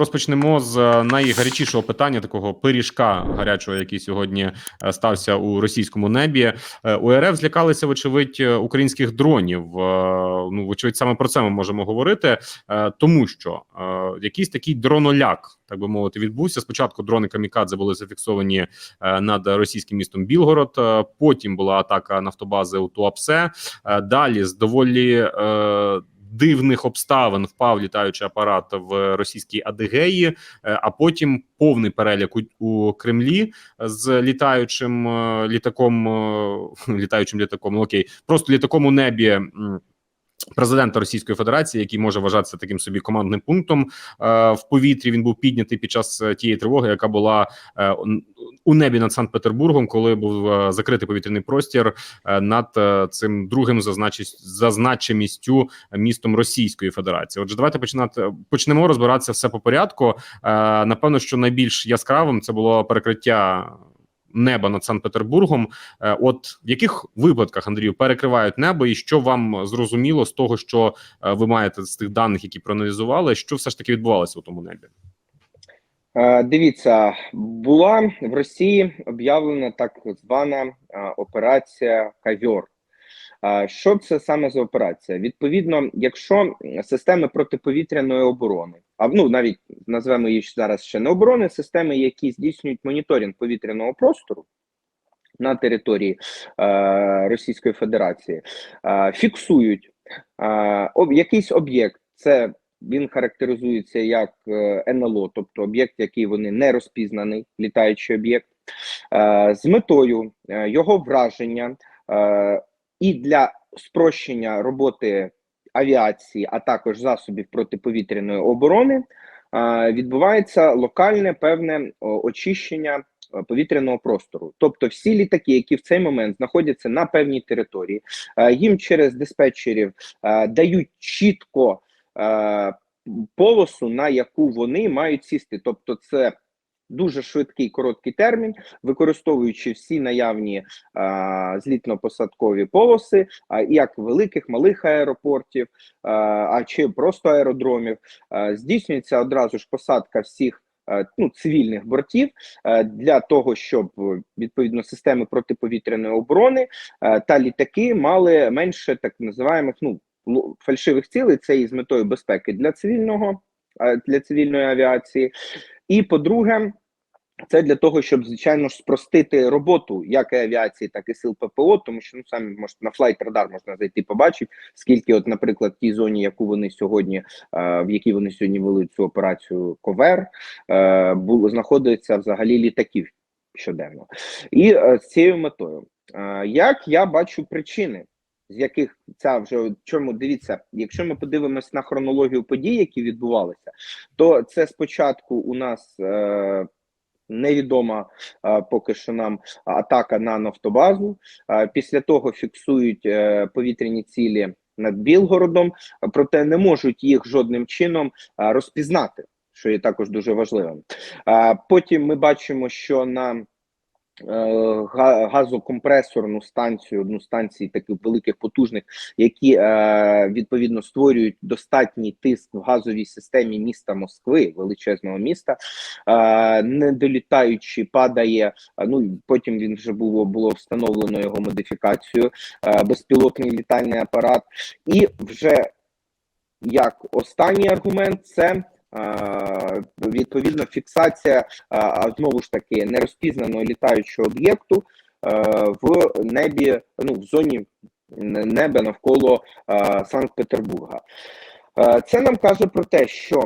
Розпочнемо з е, найгарячішого питання, такого пиріжка гарячого, який сьогодні е, стався у російському небі. Е, У РФ злякалися, вочевидь, українських дронів. Ну, вочевидь, саме про це ми можемо говорити, тому що якийсь такий дроноляк, так би мовити, відбувся. Спочатку дрони камікадзе були зафіксовані над російським містом Білгород. Потім була атака нафтобази у Туапсе. Далі з доволі. Дивних обставин впав літаючий апарат в російській Адигеї, е, а потім повний перелік у, у Кремлі з літаючим е, літаком, е, літаючим літаком, ну окей, просто літаком у небі. Президента Російської Федерації, який може вважатися таким собі командним пунктом е, в повітрі, він був піднятий під час е, тієї тривоги, яка була е, у небі над Санкт-Петербургом, коли був е, закритий повітряний простір е, над е, цим другим зазначі- за містом Російської Федерації. Отже, давайте починати почнемо розбиратися все по порядку. Е, Напевно, що найбільш яскравим це було перекриття. Неба над Санкт-Петербургом. Е, От в яких випадках Андрію перекривають небо, і що вам зрозуміло з того, що е, ви маєте з тих даних, які проаналізували, що все ж таки відбувалося у тому небі? Е, Дивіться, була в Росії об'явлена так звана операція Кавьор. Що це саме за операція? Відповідно, якщо системи протиповітряної оборони, а ну навіть назвемо її зараз ще не оборони, системи, які здійснюють моніторинг повітряного простору на території е, Російської Федерації, е, фіксують е, об, якийсь об'єкт. Це він характеризується як е, НЛО, тобто об'єкт, який вони не розпізнаний, літаючий об'єкт, е, з метою е, його враження е, і для спрощення роботи авіації, а також засобів протиповітряної оборони, відбувається локальне певне очищення е, повітряного простору. Тобто, всі літаки, які в цей момент знаходяться на певній території, е, їм через диспетчерів е, дають чітко полосу, на яку вони мають сісти. Тобто, це дуже швидкий короткий термін, використовуючи всі наявні злітно-посадкові полоси, а як великих, малих аеропортів, е, а чи просто аеродромів, е, здійснюється одразу ж посадка всіх. Ну, цивільних бортів для того, щоб відповідно системи протиповітряної оборони та літаки мали менше так називаємих ну фальшивих цілей. Це і з метою безпеки для цивільного для цивільної авіації. І по-друге, це для того, щоб звичайно ж спростити роботу як і авіації, так і сил ППО, тому що ну самі можете на флайт радар можна зайти, побачити, скільки, от, наприклад, тій зоні, яку вони сьогодні, е, в якій вони сьогодні вели цю операцію ковер, е, було знаходиться взагалі літаків щоденно, і е, з цією метою, як я бачу причини. З яких ця вже чому дивіться, якщо ми подивимось на хронологію подій, які відбувалися, то це спочатку у нас е, невідома е, поки що нам атака на нафтобазу. Е, після того фіксують е, повітряні цілі над Білгородом, проте не можуть їх жодним чином е, розпізнати, що є також дуже важливим. Е, потім ми бачимо, що на газокомпресорну станцію, одну з станцій таких великих потужних, які е, відповідно створюють достатній тиск в газовій системі міста Москви, величезного міста, е, не долітаючи, падає. Ну потім він вже було було встановлено його модифікацію, е, безпілотний літальний апарат, і вже як останній аргумент це. Відповідно, фіксація знову ж таки нерозпізнаного літаючого об'єкту в небі, ну в зоні неба навколо Санкт-Петербурга. Це нам каже про те, що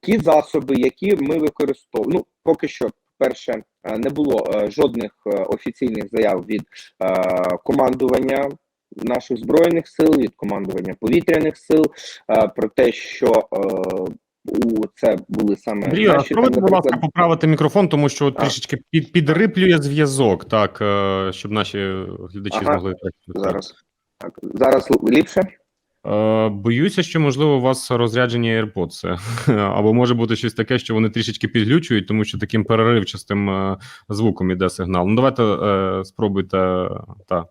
ті засоби, які ми використовуємо, ну поки що, перше, не було жодних офіційних заяв від командування наших збройних сил, від командування повітряних сил про те, що у це були саме Андрію, наші там, спробуйте, будь ласка, наприклад, поправити мікрофон, тому що А. трішечки під, підриплює зв'язок, так, е, щоб наші глядачі Ага, змогли так. зараз. Так, зараз ліпше. Е, Боюся, що можливо у вас розряджені AirPods, або може бути щось таке, що вони трішечки підглючують, тому що таким переривчастим е, звуком іде сигнал. Ну, давайте е, спробуйте. Та.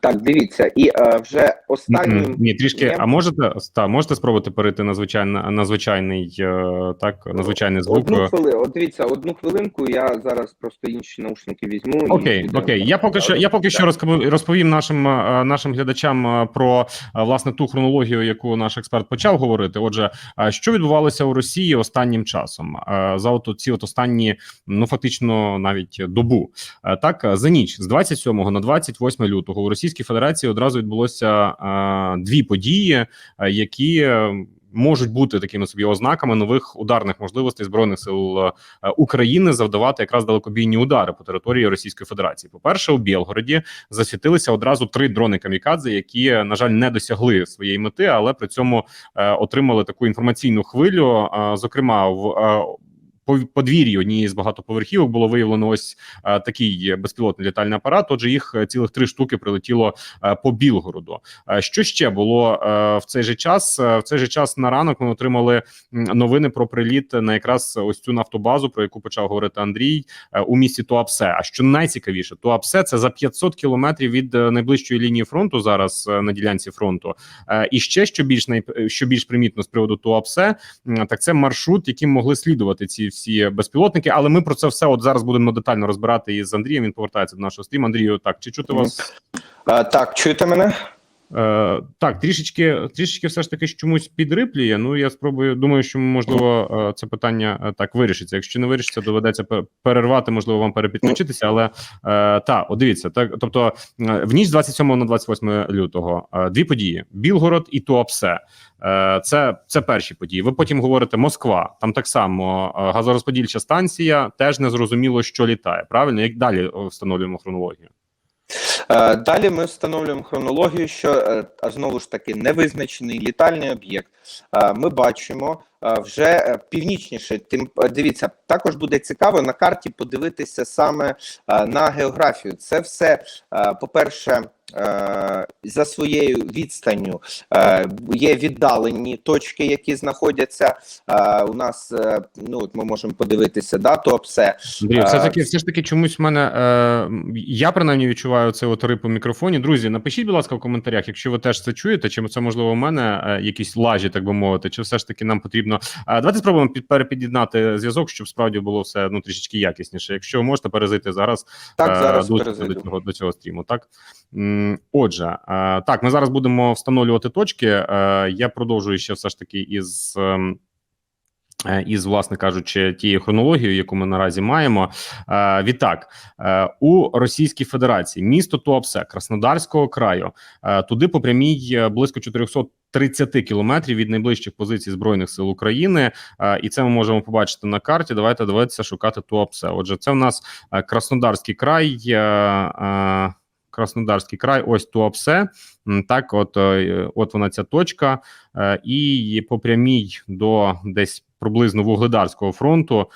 Так, дивіться, і е, вже останнім Ні, трішки. А можете та можете спробувати перейти на звичайно на звичайний е, так на звичайний звук. Одну хвилину, от дивіться, одну хвилинку. Я зараз просто інші наушники візьму. Окей, підемо. окей. Я поки що я поки що розповім нашим е, нашим глядачам е, про е, власне ту хронологію, яку наш експерт почав говорити. Отже, е, що відбувалося у Росії останнім часом Е, за от ці от останні, ну фактично навіть добу. Е, Так е, за ніч з 27 на 28 лютого у Російській Федерації одразу відбулося дві події, е, які. е, Можуть бути такими собі ознаками нових ударних можливостей збройних сил е, України завдавати якраз далекобійні удари по території Російської Федерації. По перше, у Білгороді засвітилися одразу три дрони камікадзе, які на жаль не досягли своєї мети, але при цьому отримали таку інформаційну хвилю. Зокрема, в подвір'ї однієї з багатоповерхівок було виявлено ось е, такий безпілотний літальний апарат. Отже, їх е, цілих три штуки прилетіло е, по Білгороду. Що ще було в цей же час? В цей же час на ранок ми отримали новини про приліт на якраз ось цю нафтобазу, про яку почав говорити Андрій у місті Туапсе. А що найцікавіше, Туапсе це за 500 кілометрів від найближчої лінії фронту зараз на ділянці фронту. І ще що більш що більш примітно з приводу Туапсе, так це маршрут, яким могли слідувати ці всі безпілотники. Але ми про це все от зараз будемо детально розбирати із Андрієм. Він повертається до нашого стріму. Андрію, так чи чути вас? А, так, чуєте мене? Е, так, трішечки, трішечки все ж таки чомусь підриплює. Ну я спробую. Думаю, що можливо е, це питання е, так вирішиться. Якщо не вирішиться, доведеться перервати, можливо, вам перепідключитися. Але е, та, от дивіться, так тобто в ніч з 27 на 28 лютого дві події: Білгород і Туапсе. Е, Це, це перші події. Ви потім говорите Москва. Там так само газорозподільча станція теж не зрозуміло, що літає. Правильно, як далі встановлюємо хронологію? Е, Далі ми встановлюємо хронологію, що е, знову ж таки невизначений літальний об'єкт. Е, Ми бачимо вже північніше. Тим дивіться, також буде цікаво на карті подивитися саме на географію. Це все, по-перше, за своєю відстанню е, є віддалені точки, які знаходяться е, у нас. е, Ну от ми можемо подивитися, да, то все. Андрій, все Е, таки, все ж таки, чомусь в мене е, я принаймні відчуваю цей от рип у мікрофоні. Друзі, напишіть, будь ласка, в коментарях, якщо ви теж це чуєте, чи це можливо у мене е, якісь лажі, так би мовити, чи все ж таки нам потрібно. Е, давайте спробуємо перепід'єднати зв'язок, щоб справді було все ну трішечки якісніше. Якщо можете перезайти зараз Так, е, зараз до, до цього до цього стріму. Так отже, е, так ми зараз будемо встановлювати точки. Е, я продовжую ще все ж таки із. ем, е, Із, власне кажучи, тією хронологією, яку ми наразі маємо. Е, відтак, е, у Російській Федерації місто Туапсе Краснодарського краю е, туди по прямій близько 430 кілометрів від найближчих позицій збройних сил України, е, і це ми можемо побачити на карті. Давайте дивитися шукати Туапсе. Отже, це в нас Краснодарський край. е, е, Краснодарський край, ось Туапсе. Так, от, е, от вона ця точка, е, і по прямій до десь приблизно вугледарського фронту е,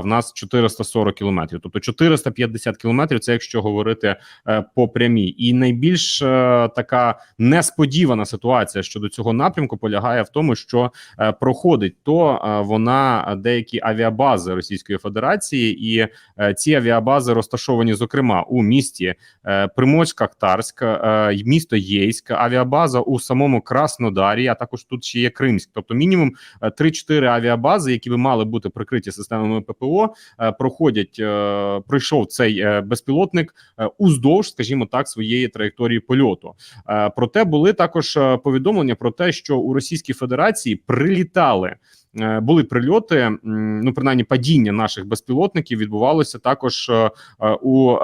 в нас 440 кілометрів. Тобто 450 кілометрів. Це якщо говорити е, по прямій, і найбільш е, така несподівана ситуація щодо цього напрямку полягає в тому, що проходить то вона деякі авіабази Російської Федерації, і ці авіабази розташовані, зокрема, у місті Приморськ-Ахтарськ, й місто Єйськ, авіабаза у самому Краснодарі, а також тут ще є Кримськ. Тобто, мінімум е, 3-4 авіабази, які би мали бути прикриті системами ППО, е, проходять. е, Пройшов цей е, безпілотник уздовж, скажімо так, своєї траєкторії польоту. Проте були також повідомлення про те, що у Російській Федерації прилітали. Е, Були прильоти, ну принаймні падіння наших безпілотників відбувалося також е, е, у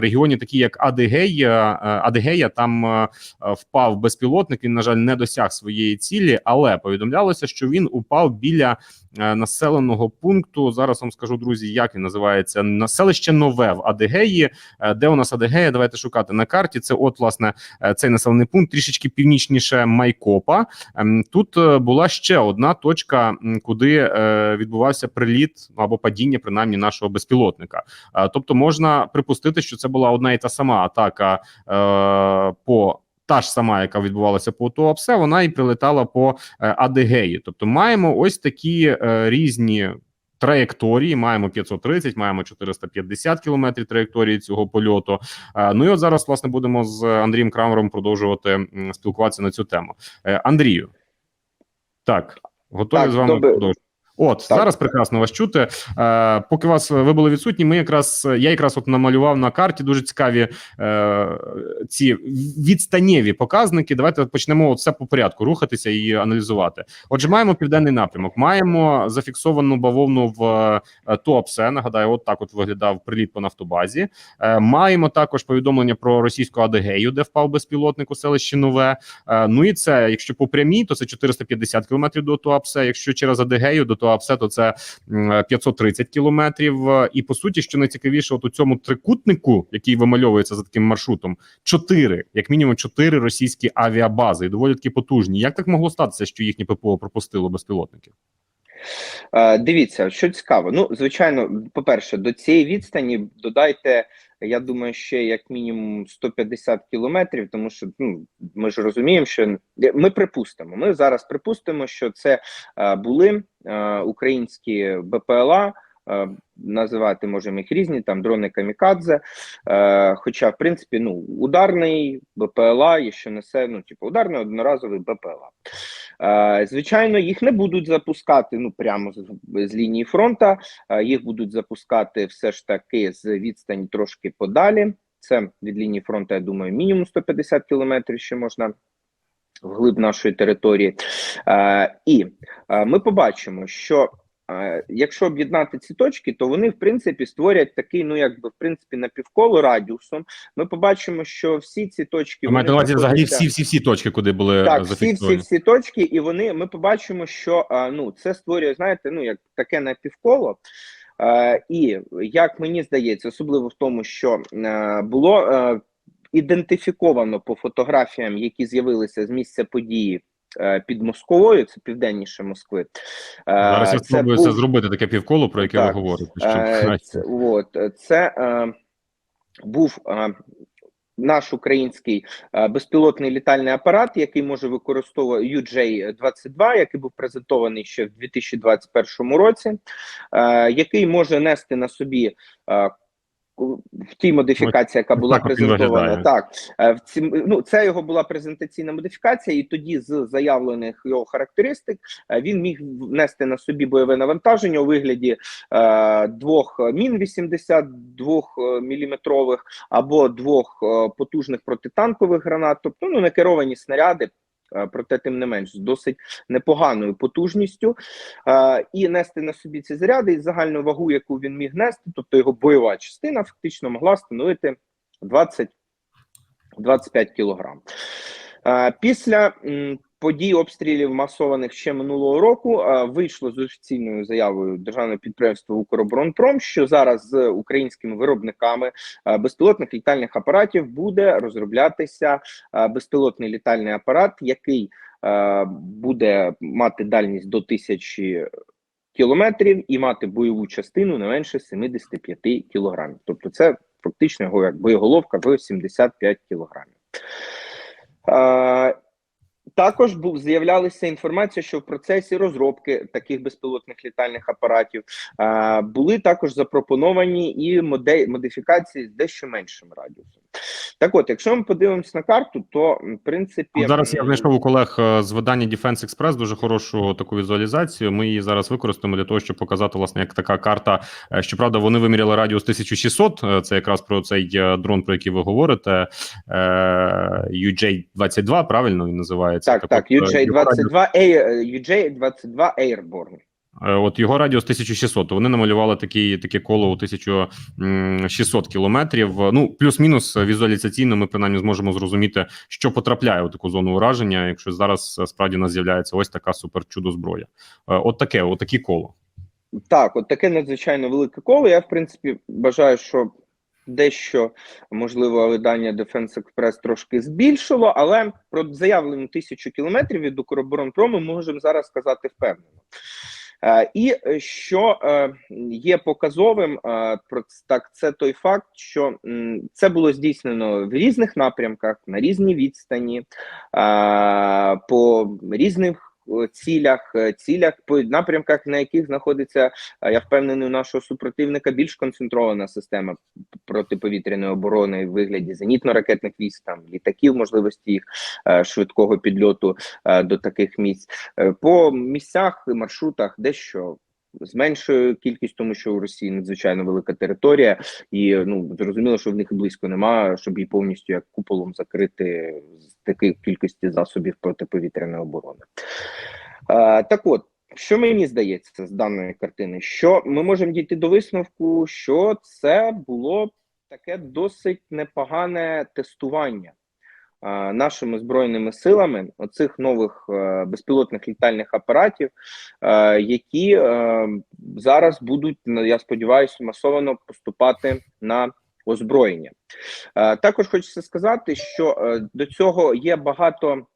регіоні, такі як Адигея. Адигея там впав безпілотник. Він на жаль не досяг своєї цілі, але повідомлялося, що він упав біля населеного пункту. Зараз вам скажу, друзі, як він називається населище Нове в Адигеї. Де у нас Адигея? Давайте шукати на карті. Це от власне цей населений пункт трішечки північніше Майкопа. Ем, Тут була ще одна точка, куди е, відбувався приліт або падіння, принаймні нашого безпілотника. Е, Тобто, можна припустити, що це була одна і та сама атака е, по. Та ж сама, яка відбувалася по Туапсе, вона і прилетала по Адигеї. Тобто, маємо ось такі е, різні траєкторії. Маємо 530, маємо 450 кілометрів траєкторії цього польоту. Е, Ну і от зараз власне будемо з Андрієм Крамером продовжувати спілкуватися на цю тему. Е, Андрію, так готові Так, з вами добре. продовжувати. От Так. зараз прекрасно вас чути. Е, поки вас ви були відсутні, ми якраз я якраз от намалював на карті дуже цікаві е, ці відстанєві показники. Давайте почнемо все по порядку рухатися і аналізувати. Отже, маємо південний напрямок. Маємо зафіксовану бавовну в е, Туапсе. Нагадаю, от так от виглядав приліт по нафтобазі. Е, маємо також повідомлення про російську Адегею, де впав безпілотник у селищі Нове. Е, ну і це, якщо по прямій, то це 450 кілометрів до Туапсе. Якщо через Адегею до Туапсе, то це 530 кілометрів. І по суті, що найцікавіше, от у цьому трикутнику, який вимальовується за таким маршрутом, чотири, як мінімум, чотири російські авіабази, і доволі таки потужні. Як так могло статися, що їхнє ППО пропустило безпілотників? Е, Дивіться, що цікаво. Ну, звичайно, по-перше, до цієї відстані додайте, я думаю, ще як мінімум 150 кілометрів, тому що ну, ми ж розуміємо, що ми припустимо. Ми зараз припустимо, що це е, були е, українські БПЛА. Е, Називати можемо їх різні, там дрони камікадзе. Е, хоча, в принципі, ну, ударний БПЛА, і що несе, ну, типу, ударний одноразовий БПЛА. Е, Звичайно, їх не будуть запускати ну прямо з, з лінії фронта. Їх будуть запускати все ж таки з відстані трошки подалі. Це від лінії фронту, я думаю, мінімум 150 кілометрів ще можна вглиб нашої території. І ми побачимо, що якщо об'єднати ці точки, то вони в принципі створять такий, ну якби в принципі напівколо радіусом. Ми побачимо, що всі ці точки на вони увазі взагалі всі всі всі точки, куди були так, е, всі, всі, всі точки, і вони ми побачимо, що ну це створює, знаєте, ну як таке напівколо. Е, і як мені здається, особливо в тому, що е, було е, ідентифіковано по фотографіям, які з'явилися з місця події е, під Москвою, це південніше Москви. Е, Зараз я це спробую був- це зробити таке півколо, про яке Так, ви говорите. Щоб Е, це, от, е, це е, був е, наш український е, безпілотний літальний апарат, який може використовувати UJ-22, який був презентований ще в 2021 році, е, який може нести на собі. Е, в тій модифікації, яка була так презентована, так е, в цім, ну це його була презентаційна модифікація, і тоді з заявлених його характеристик е, він міг внести на собі бойове навантаження у вигляді е, двох мін 82 міліметрових або двох е, потужних протитанкових гранат, тобто ну не керовані снаряди. Е, Проте, тим не менш, з досить непоганою потужністю, е, і нести на собі ці заряди і загальну вагу, яку він міг нести, тобто його бойова частина фактично могла становити 20 25 кілограм. Е, Після подій обстрілів масованих ще минулого року вийшло з офіційною заявою державного підприємства Укроборонпром, що зараз з українськими виробниками безпілотних літальних апаратів буде розроблятися безпілотний літальний апарат, який буде мати дальність до тисячі кілометрів і мати бойову частину не менше 75 кілограмів. Тобто, це фактично його як боєголовка в 75 кілограмів. Також був з'являлася інформація, що в процесі розробки таких безпілотних літальних апаратів е, були також запропоновані і модель модифікації з дещо меншим радіусом. Так, от, якщо ми подивимось на карту, то в принципі зараз я знайшов у колег е, з видання Defense Express дуже хорошу таку візуалізацію. Ми її зараз використаємо для того, щоб показати, власне, як така карта. Е, Щоправда, вони виміряли радіус 1600, е, Це якраз про цей дрон, про який ви говорите. е, UJ-22, правильно він називається? так, так, от, е, його радіус- UJ-22 UJ-22 Airborne. Е, От його радіус 1600, то вони намалювали такі, таке коло у 1600 кілометрів. Ну, плюс-мінус е, візуалізаційно ми принаймні зможемо зрозуміти, що потрапляє у таку зону ураження, якщо зараз е, справді у нас з'являється ось така суперчудо зброя. Е, От таке, от такі коло. Так, от таке надзвичайно велике коло. Я, в принципі, бажаю, що дещо можливо видання Defense Express трошки збільшило, але про заявлену тисячу кілометрів від Укроборонпрому ми можемо зараз сказати впевнено. Е, і що е, є показовим, е, так це той факт, що це було здійснено в різних напрямках на різній відстані, по різних цілях, е, цілях по напрямках, на яких знаходиться, е, я впевнений, у нашого супротивника більш концентрована система протиповітряної оборони в вигляді зенітно-ракетних військ, там літаків, можливості їх е, швидкого підльоту до таких місць. По місцях і маршрутах дещо з меншою кількістю, тому що у Росії надзвичайно велика територія, і ну зрозуміло, що в них близько немає, щоб її повністю як куполом закрити з такої кількості засобів протиповітряної оборони. Е, так от. Що мені здається з даної картини? Що ми можемо дійти до висновку, що це було таке досить непогане тестування нашими збройними силами оцих нових е, безпілотних літальних апаратів, е, які е, зараз будуть, я сподіваюся, масово поступати на озброєння. Також хочеться сказати, що до цього є багато.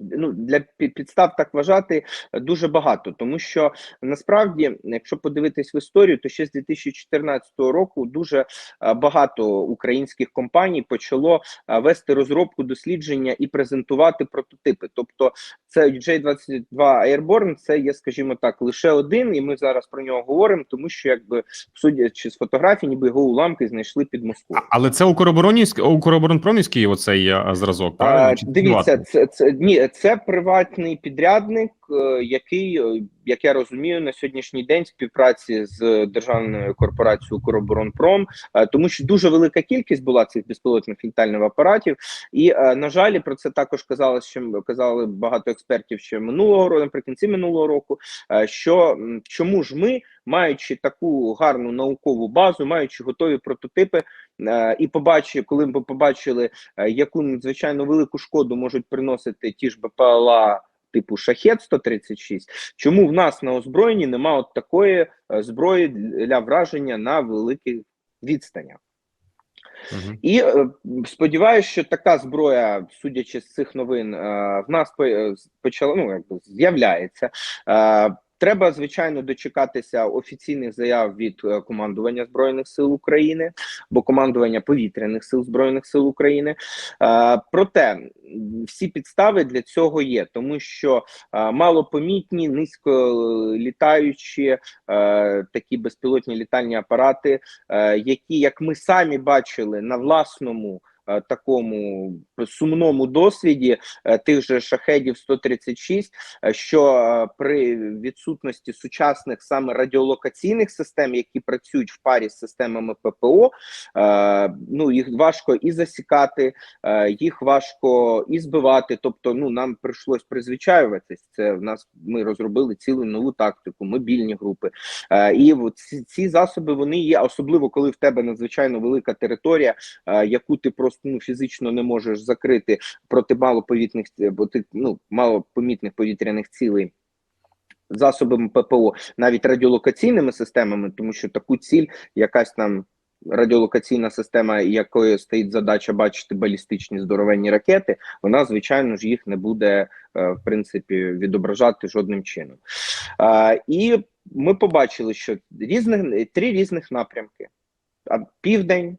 Ну, для підстав так вважати дуже багато, тому що насправді, якщо подивитись в історію, то ще з 2014 року дуже е, багато українських компаній почало е, вести розробку дослідження і презентувати прототипи. Тобто, це J-22 Airborne, це є, скажімо так, лише один, і ми зараз про нього говоримо, тому що, якби судячи з фотографій, ніби його уламки знайшли під Москвою. Але це Укроборонівський Укроборонпромівський оцей е, зразок, А, правильно? Дивіться, це, це ні, це приватний підрядник, е, який, е, як я розумію, на сьогоднішній день співпраці з державною корпорацією «Укроборонпром», е, тому що дуже велика кількість була цих безпілотних літальних апаратів, і на жаль, про це також казали, що казали багато експертів ще минулого року, наприкінці минулого року. Що чому ж ми, маючи таку гарну наукову базу, маючи готові прототипи, і побачили, коли ми побачили яку надзвичайно велику шкоду можуть приносити ті ж БПЛА типу Шахет 136, чому в нас на озброєнні немає от такої е, зброї для враження на великих відстанях? Угу. І е, сподіваюся, що така зброя, судячи з цих новин, е, в нас по- почала ну з'являється. Треба звичайно дочекатися офіційних заяв від е, командування збройних сил України або командування повітряних сил збройних сил України. Е, проте всі підстави для цього є, тому що е, малопомітні, низько літаючі такі безпілотні літальні апарати які, як ми самі бачили на власному такому сумному досвіді е, тих же шахедів 136, е, що е, при відсутності сучасних саме радіолокаційних систем, які працюють в парі з системами ППО, е, ну їх важко і засікати, е, їх важко і збивати. Тобто, ну нам прийшлось призвичаюватись. Це в нас ми розробили цілу нову тактику, мобільні групи. Е, і ці, ці засоби вони є, особливо коли в тебе надзвичайно велика територія, е, яку ти просто ну фізично не можеш закрити проти малоповітних ну малопомітних повітряних цілей. Засобами ППО, навіть радіолокаційними системами, тому що таку ціль, якась там радіолокаційна система, якої стоїть задача бачити балістичні здоровенні ракети, вона звичайно ж їх не буде е, в принципі відображати жодним чином. І ми побачили, що різних три різних напрямки: південь,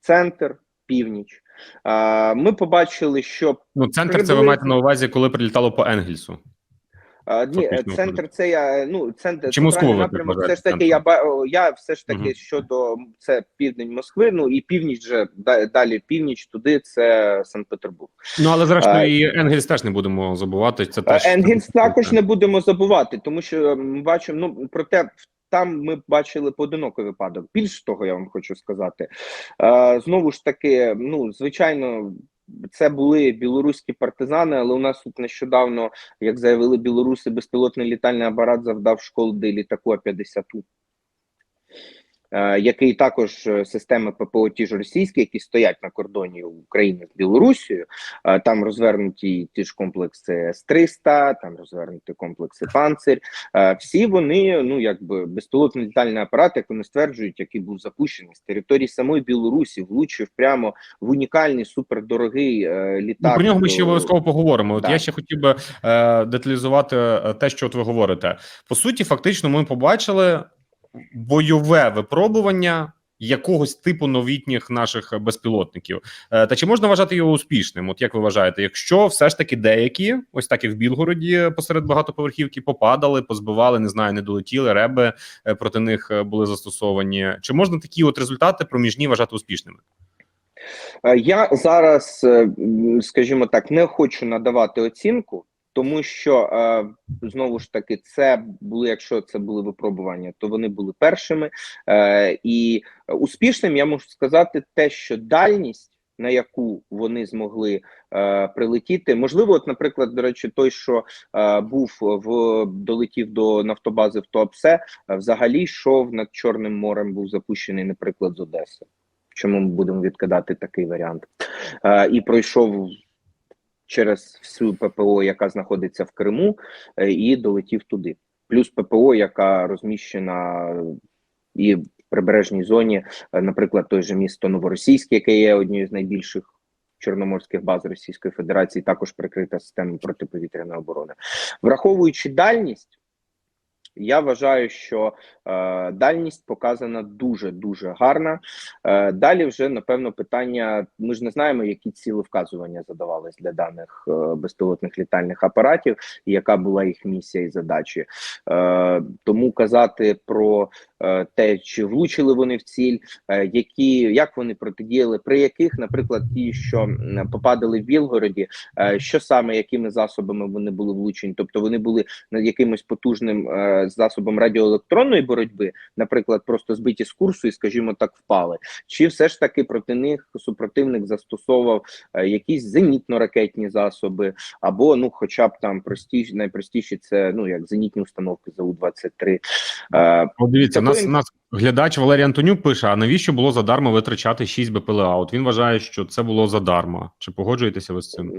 центр, північ. Е, ми побачили, що Ну, центр це ви маєте на увазі, коли прилітало по Енгельсу. А, ні, е, Фактично центр це я ну центр Чи ви напрямок. Все ж таки, я ба- я все ж таки Мгм. щодо це південь Москви. Ну і північ же далі північ туди. Це Санкт-Петербург. Ну, але зрештою, і Енгельс теж не будемо забувати. Це теж Е, Енгельс також не будемо забувати, тому що ми бачимо. Ну проте там ми бачили поодинокий випадок. Більш того, я вам хочу сказати. Е, знову ж таки, ну звичайно. Це були білоруські партизани, але у нас тут нещодавно, як заявили білоруси, безпілотний літальний апарат завдав школи літаку А-50, е, який також е, системи ППО ті ж російські, які стоять на кордоні України з Білорусією. Е, Там розвернуті ті ж комплекси С-300, там розвернуті комплекси Панцир. Е, Всі вони, ну якби безпілотний літальний апарат, як вони стверджують, який був запущений з території самої Білорусі, влучив прямо в унікальний супердорогий е, Ну, літак. про нього ми ще е, обов'язково поговоримо. От так. я ще хотів би е, деталізувати е, те, що от ви говорите. По суті, фактично, ми побачили бойове випробування якогось типу новітніх наших безпілотників. Е, Та чи можна вважати його успішним? От як ви вважаєте, якщо все ж таки деякі, ось так і в Білгороді, посеред багатоповерхівки, попадали, позбивали, не знаю, не долетіли, реби е, проти них е, були застосовані. Чи можна такі от результати проміжні вважати успішними? Е, Я зараз, е, скажімо так, не хочу надавати оцінку, тому що е, знову ж таки, це були, якщо це були випробування, то вони були першими. Е, І успішним я можу сказати те, що дальність. На яку вони змогли е, прилетіти, можливо, от, наприклад, до речі, той, що е, був в долетів до нафтобази в Туапсе, е, взагалі йшов над Чорним морем, був запущений, наприклад, з Одеси. Чому ми будемо відкидати такий варіант? Е, і пройшов через всю ППО, яка знаходиться в Криму, е, і долетів туди. Плюс ППО, яка розміщена і в прибережній зоні, е, наприклад, той же місто Новоросійське, яке є однією з найбільших чорноморських баз Російської Федерації, також прикрита системою протиповітряної оборони, враховуючи дальність. Я вважаю, що е, дальність показана дуже дуже гарна. Е, далі вже напевно питання. Ми ж не знаємо, які ціли вказування задавались для даних е, безпілотних літальних апаратів, і яка була їх місія і задачі. Е, тому казати про те, чи влучили вони в ціль, е, які як вони протидіяли, при яких, наприклад, ті, що попадали в Білгороді, е, що саме якими засобами вони були влучені, тобто вони були над якимось потужним е, засобом радіоелектронної боротьби, наприклад, просто збиті з курсу і, скажімо так, впали. Чи все ж таки проти них супротивник застосовував е, якісь зенітно-ракетні засоби, або ну, хоча б там простіші, найпростіші це ну як зенітні установки ЗАУ 23 Е, От дивіться, нас, нас глядач Валерій Антонюк пише: а навіщо було задарма витрачати 6 БПЛА? От він вважає, що це було задарма. Чи погоджуєтеся ви з цим?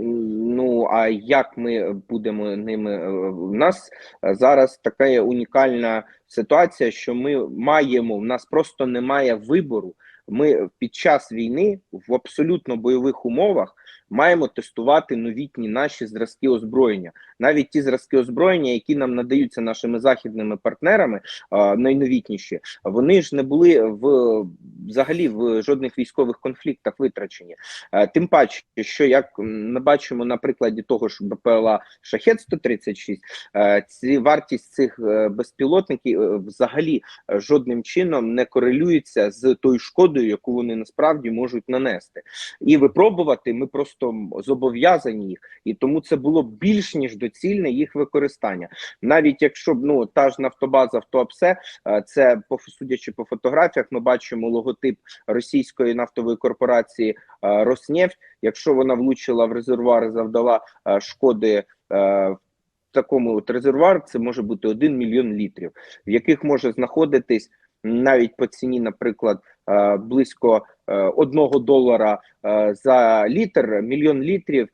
Ну а як ми будемо ними? У нас е, зараз така унікальна ситуація, що ми маємо. У нас просто немає вибору. Ми під час війни в абсолютно бойових умовах маємо тестувати новітні наші зразки озброєння, навіть ті зразки озброєння, які нам надаються нашими західними партнерами, найновітніші, вони ж не були в взагалі в жодних військових конфліктах витрачені. Тим паче, що як ми бачимо на прикладі того ж БПЛА Шахет 136, е, ці вартість цих е, безпілотників е, взагалі е, жодним чином не корелюється з тою шкодою, яку вони насправді можуть нанести. І випробувати ми просто зобов'язані їх, і тому це було більш ніж доцільне їх використання. Навіть якщо б ну та ж нафтобаза в Туапсе, е, це судячи по фотографіях, ми бачимо логотип російської нафтової корпорації е, Роснефть. Якщо вона влучила в резервуар завдала е, шкоди е, в такому от резервуар, це може бути 1 мільйон літрів, в яких може знаходитись навіть по ціні, наприклад, близько е, одного долара за літр, мільйон літрів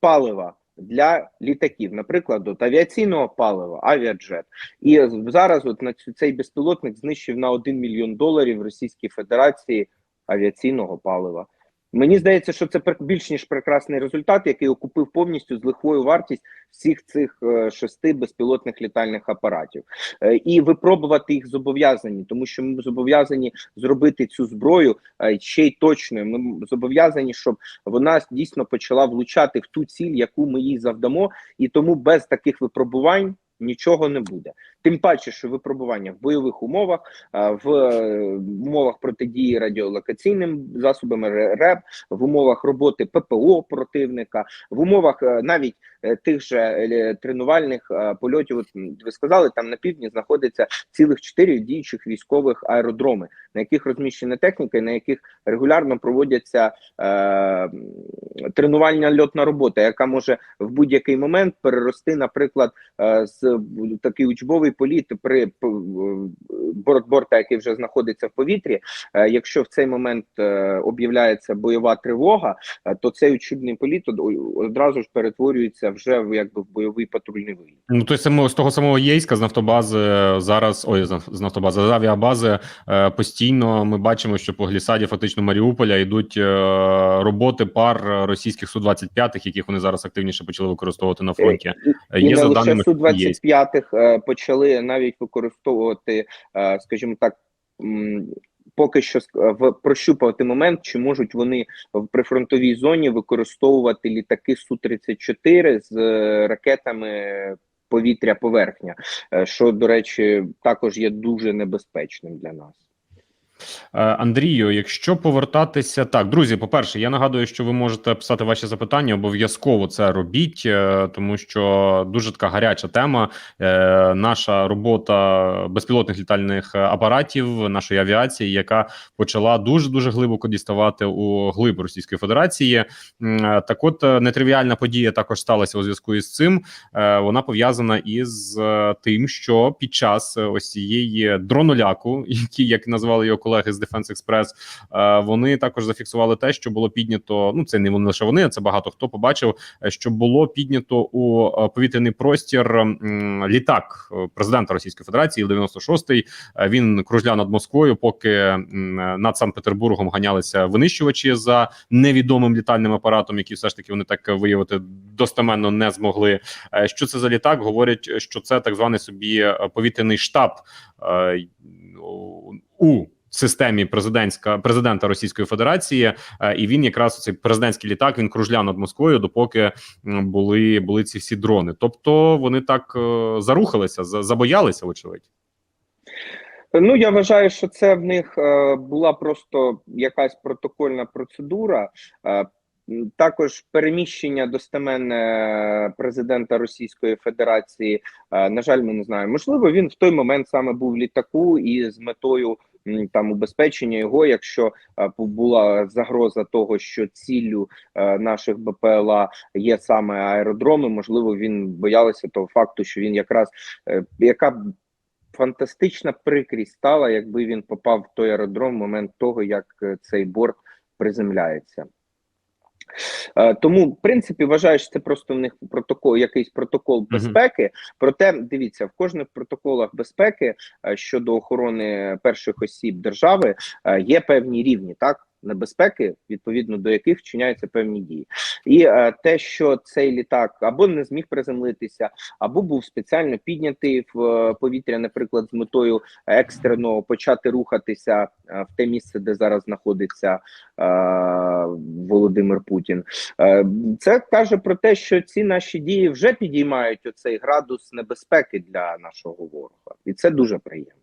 палива. Для літаків, наприклад, от авіаційного палива, авіаджет, і зараз, от на цей безпілотник знищив на 1 мільйон доларів Російській Федерації авіаційного палива. Мені здається, що це більш ніж прекрасний результат, який окупив повністю з лихвою вартість всіх цих е, шести безпілотних літальних апаратів, Е, і випробувати їх зобов'язані, тому що ми зобов'язані зробити цю зброю е, ще й точною. Ми зобов'язані, щоб вона дійсно почала влучати в ту ціль, яку ми їй завдамо, і тому без таких випробувань. Нічого не буде, тим паче, що випробування в бойових умовах, в е, умовах протидії радіолокаційним засобам Р- РЕБ, в умовах роботи ППО противника, в умовах е, навіть е, тих же тренувальних польотів. От ви сказали, там на півдні знаходиться цілих чотири діючих військових аеродроми, на яких розміщена техніка, і на яких регулярно проводяться е, тренувальна льотна робота, яка може в будь-який момент перерости, наприклад, з такий учбовий політ при п- в- борт борта, який вже знаходиться в повітрі. Е, Якщо в цей момент е, об'являється бойова тривога, е, то цей учебний політ од- одразу ж перетворюється вже в якби в бойовий патрульний виїзд. Ну, той само з того самого Єйська з нафтобази е, зараз, ой, з нафтобази, з авіабази е, постійно ми бачимо, що по глісаді фактично Маріуполя йдуть е, роботи пар російських су 25 яких вони зараз активніше почали використовувати на фронті. Е, І Є за лише даними су Єйськ. 25 е, почали навіть використовувати, е, скажімо так, поки що в прощупувати момент, чи можуть вони в прифронтовій зоні використовувати літаки су 34 з е, ракетами повітря поверхня, е, що до речі, також є дуже небезпечним для нас. Е, Андрію, якщо повертатися так, друзі, по-перше, я нагадую, що ви можете писати ваші запитання. Обов'язково це робіть, е, тому що дуже така гаряча тема. Е, Наша робота безпілотних літальних апаратів, нашої авіації, яка почала дуже дуже глибоко діставати у глиб Російської Федерації. Так, от нетривіальна подія також сталася у зв'язку із цим. Вона пов'язана із тим, що під час ось цієї дроноляку, які як назвали його колеги з Defense Express, е, вони також зафіксували те, що було піднято. Ну це не вони лише вони, а це багато хто побачив, е, що було піднято у е, повітряний простір літак президента Російської Федерації Іл-96. Е, Він кружляв над Москвою, поки над Санкт-Петербургом ганялися винищувачі за невідомим літальним апаратом, які все ж таки вони так виявити достеменно не змогли. Що це за літак? Говорять, що це так званий собі повітряний штаб у системі президентська президента Російської Федерації, е, і він якраз цей президентський літак він кружляв над Москвою, допоки були були ці всі дрони. Тобто вони так е, зарухалися, за- забоялися, очевидь. Ну я вважаю, що це в них е, була просто якась протокольна процедура. Е, також переміщення достеменне президента Російської Федерації. е, на жаль, ми не знаємо. Можливо, він в той момент саме був в літаку і з метою там убезпечення його, якщо е, була загроза того, що ціллю е, наших БПЛА є саме аеродроми. Можливо, він боялися того факту, що він якраз е, яка фантастична прикрість стала, якби він попав в той аеродром в момент того, як цей борт приземляється. Е, Тому, в принципі, вважаю, що це просто в них протокол, якийсь протокол безпеки. Проте дивіться, в кожних протоколах безпеки е, щодо охорони перших осіб держави е, є певні рівні, так небезпеки, відповідно до яких вчиняються певні дії, і е, те, що цей літак або не зміг приземлитися, або був спеціально піднятий в е, повітря, наприклад, з метою екстрено почати рухатися е, в те місце, де зараз знаходиться е, Володимир Путін. Е, Це каже про те, що ці наші дії вже підіймають оцей градус небезпеки для нашого ворога, і це дуже приємно.